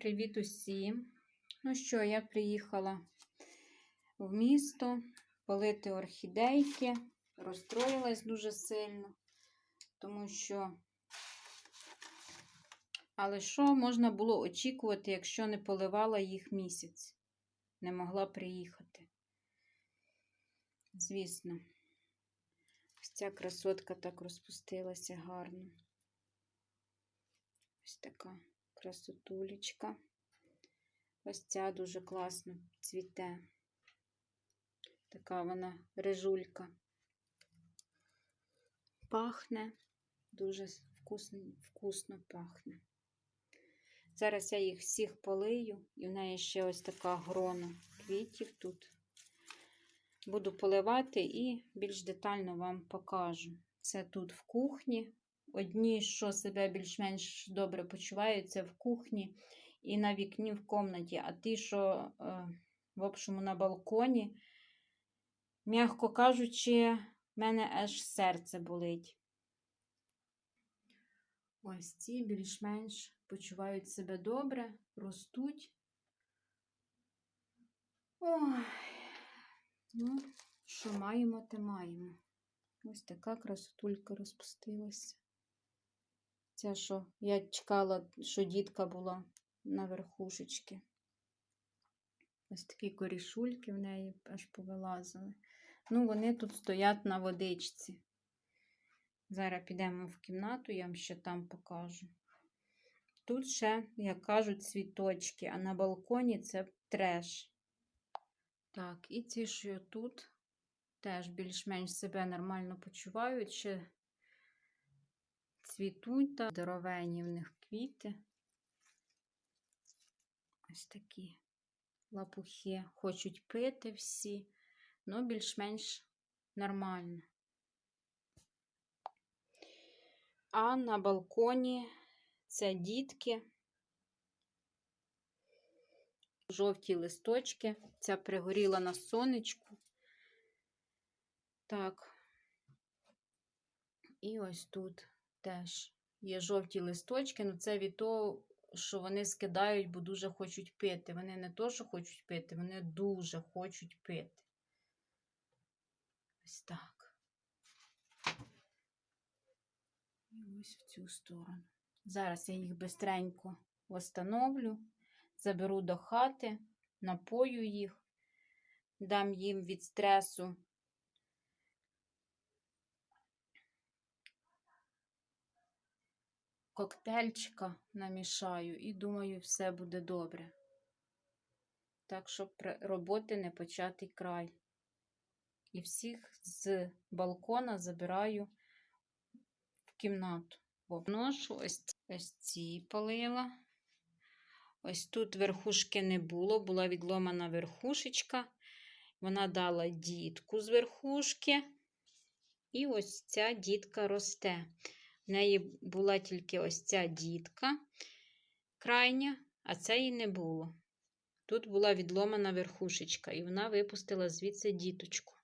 Привіт усім! Ну що, я приїхала в місто полити орхідейки. Розстроїлась дуже сильно, тому що. Але що можна було очікувати, якщо не поливала їх місяць? Не могла приїхати. Звісно, ось ця красотка так розпустилася гарно. Ось така красотулечка. Ось ця дуже класно цвіте. Така вона рижулька. Пахне, дуже вкусно, вкусно пахне. Зараз я їх всіх полию, і в неї ще ось така грона квітів тут. Буду поливати і більш детально вам покажу. Це тут в кухні. Одні, що себе більш-менш добре почувають, це в кухні і на вікні в комнаті, а ті, що, е, в общому, на балконі, м'яко кажучи, в мене аж серце болить. Ось ці більш-менш почувають себе добре, ростуть. Ой, ну, що маємо, те маємо. Ось така красотулька розпустилася. Ця, що я чекала, що дітка була на верхушечки. Ось такі корішульки в неї аж повилазили. Ну, вони тут стоять на водичці. Зараз підемо в кімнату, я вам ще там покажу. Тут ще, як кажуть, цвіточки, а на балконі це треш. Так, і ці, що тут, теж більш-менш себе нормально почувають, ще цвітуть та здоровені в них квіти. Ось такі лапухи хочуть пити всі, але більш-менш нормально. А на балконі це дітки, жовті листочки, ця пригоріла на сонечку. Так, і ось тут теж є жовті листочки, але це від того, що вони скидають, бо дуже хочуть пити. Вони не то, що хочуть пити, вони дуже хочуть пити. Ось так. І ось в цю сторону. Зараз я їх бистренько встановлю, заберу до хати, напою їх, дам їм від стресу. Коктейльчика намішаю і думаю, все буде добре. Так, щоб роботи не почати край. І всіх з балкона забираю в кімнату. Вношу ось, ось ці полила. Ось тут верхушки не було, була відломана верхушечка. Вона дала дітку з верхушки. І ось ця дітка росте. В неї була тільки ось ця дітка крайня, а цієї не було. Тут була відломана верхушечка, і вона випустила звідси діточку.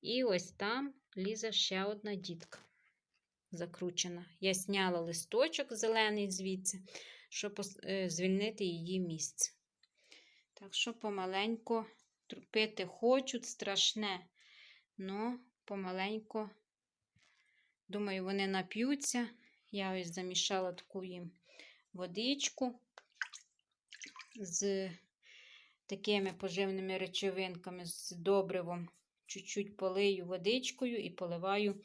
І ось там лізе ще одна дітка закручена. Я сняла листочок зелений звідси, щоб звільнити її місце. Так що помаленько пити хочуть страшне, але помаленько. Думаю, вони нап'ються. Я ось замішала таку їм водичку з такими поживними речовинками, з добривом. Чуть-чуть полию водичкою і поливаю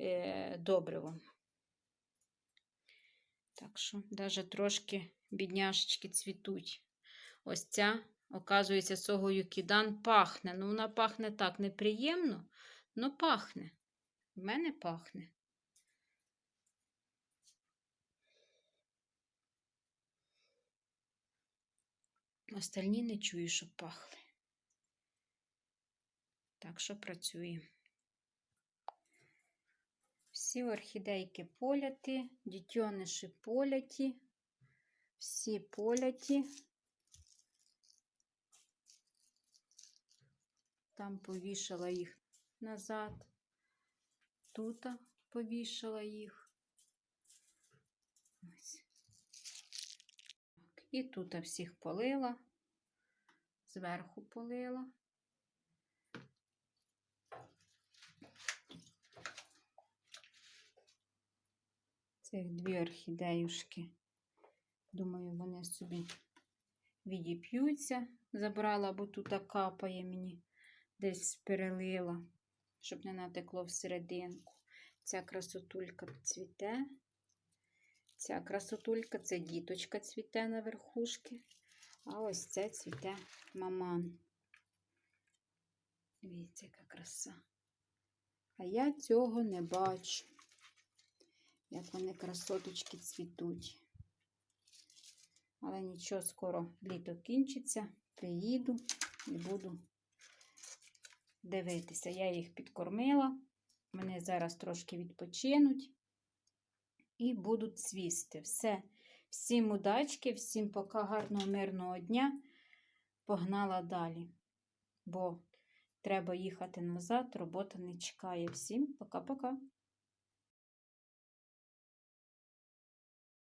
е, добривом. Так що, навіть трошки бідняшечки цвітуть. Ось ця, оказується, согою кідан пахне. Ну, вона пахне так неприємно, але пахне. В мене пахне. Остальні не чую, щоб пахли. Так що працюємо. Всі орхідейки поляті, дітьониші поляті, всі поляті. Там повішала їх назад, тут повішала їх. Ось. І тут всіх полила, зверху полила. Цих дві орхідеюшки. Думаю, вони собі відіп'ються. Забрала, бо тут капає мені, десь перелила, щоб не натекло всерединку. Ця красотулька цвіте. Ця красотулька це діточка цвіте на верхушки. А ось це цвіте маман. Дивіться, яка краса. А я цього не бачу. Як вони красоточки цвітуть. Але нічого, скоро літо кінчиться, приїду і буду дивитися. Я їх підкормила. Вони зараз трошки відпочинуть і будуть цвісти. Все. Всім удачки, всім пока гарного, мирного дня. Погнала далі. Бо треба їхати назад, робота не чекає. Всім пока-пока.